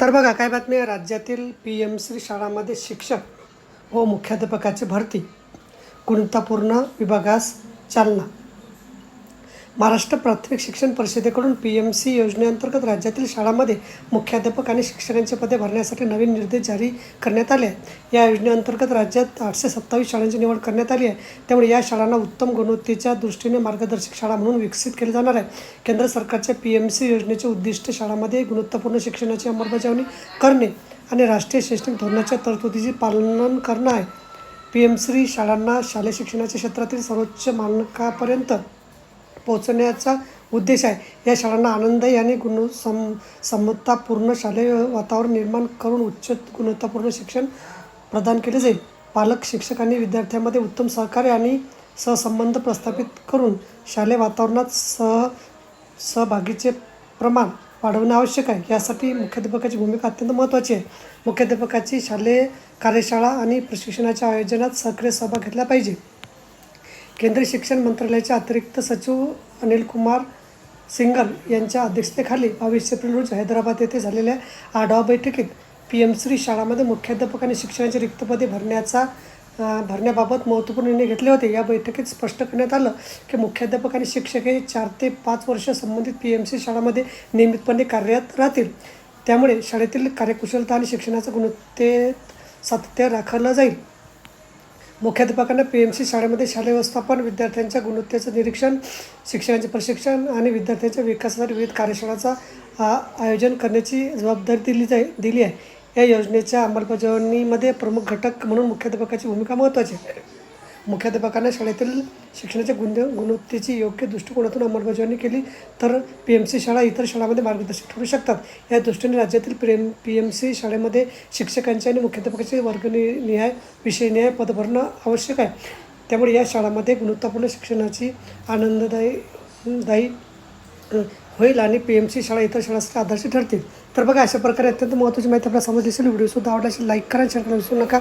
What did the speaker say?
तर बघा काय बातमी आहे? राज्यातील पी एम श्री शाळांमध्ये शिक्षक व मुख्याध्यापकाची भरती. गुणवत्तापूर्ण विभागास चालना. महाराष्ट्र प्राथमिक शिक्षण परिषदेकडून पी एम सी योजनेअंतर्गत राज्यातील शाळांमध्ये मुख्याध्यापक आणि शिक्षकांची पदे भरण्यासाठी नवीन निर्देश जारी करण्यात आले आहेत. या योजनेअंतर्गत राज्यात आठशे सत्तावीस शाळांची निवड करण्यात आली आहे. त्यामुळे या शाळांना उत्तम गुणवत्तेच्या दृष्टीने मार्गदर्शक शाळा म्हणून विकसित केले जाणार आहे. केंद्र सरकारच्या पी एम सी योजनेचे उद्दिष्ट शाळांमध्ये गुणवत्तापूर्ण शिक्षणाची अंमलबजावणी करणे आणि राष्ट्रीय शैक्षणिक धोरणाच्या तरतुदीचे पालन करणं आहे. पी एम श्री शाळांना शालेय शिक्षणाच्या क्षेत्रातील सर्वोच्च मानकापर्यंत पोहोचण्याचा उद्देश आहे. या शाळांना आनंददायी आणि गुण सम समतापूर्ण शालेय वातावरण निर्माण करून उच्च गुणवत्तापूर्ण शिक्षण प्रदान केले जाईल. पालक शिक्षक आणि विद्यार्थ्यांमध्ये उत्तम सहकार्य आणि सहसंबंध प्रस्थापित करून शालेय वातावरणात सह सहभागीचे प्रमाण वाढवणे आवश्यक आहे. यासाठी मुख्याध्यापकाची भूमिका अत्यंत महत्त्वाची आहे. मुख्याध्यापकाची शालेय कार्यशाळा आणि प्रशिक्षणाच्या आयोजनात सक्रिय सहभाग घेतला पाहिजे. केंद्रीय शिक्षण मंत्रालयाचे अतिरिक्त सचिव अनिल कुमार सिंगल यांच्या अध्यक्षतेखाली बावीस एप्रिल रोजी हैदराबाद येथे झालेल्या आढावा बैठकीत पी एम श्री शाळांमध्ये मुख्याध्यापक आणि शिक्षणाची रिक्तपदे भरण्याचा भरण्याबाबत महत्त्वपूर्ण निर्णय घेतले होते. या बैठकीत स्पष्ट करण्यात आलं की मुख्याध्यापक आणि शिक्षक हे चार ते पाच वर्ष संबंधित पी एम सी शाळांमध्ये नियमितपणे कार्यरत राहतील. त्यामुळे शाळेतील कार्यकुशलता आणि शिक्षणाचं गुणवत्तेत सातत्य राखलं जाईल. मुख्याध्यापकांना पी एम सी शाळेमध्ये शालेय व्यवस्थापन विद्यार्थ्यांच्या गुणवत्तेचं निरीक्षण शिक्षणाचे प्रशिक्षण आणि विद्यार्थ्यांच्या विकासासाठी विविध कार्यशाळांचा आ, आयोजन करण्याची जबाबदारी दिली जाई दिली आहे. या योजनेच्या अंमलबजावणीमध्ये प्रमुख घटक म्हणून मुख्याध्यापकाची भूमिका महत्त्वाची आहे. मुख्याध्यापकांना शाळेतील शिक्षणाच्या गुण गुणवत्तेची योग्य दृष्टिकोनातून अंमलबजावणी केली तर पी एम सी शाळा इतर शाळांमध्ये मार्गदर्शक ठरू शकतात. या दृष्टीने राज्यातील प्रेम पी एम सी शाळेमध्ये शिक्षकांचे आणि मुख्याध्यापकाचे वर्गनिहाय विषयनिहाय पद भरणं आवश्यक आहे. त्यामुळे या शाळांमध्ये गुणवत्तापूर्ण शिक्षणाची आनंददायी दायी होईल आणि पी एम सी शाळा इतर शाळांसाठी आदर्श ठरतील. तर बघा अशा प्रकारे अत्यंत महत्त्वाची माहिती आपल्याला समजली असेल व्हिडिओ सुद्धा आवडला असेल लाईक करा शेअर करा विसरू नका.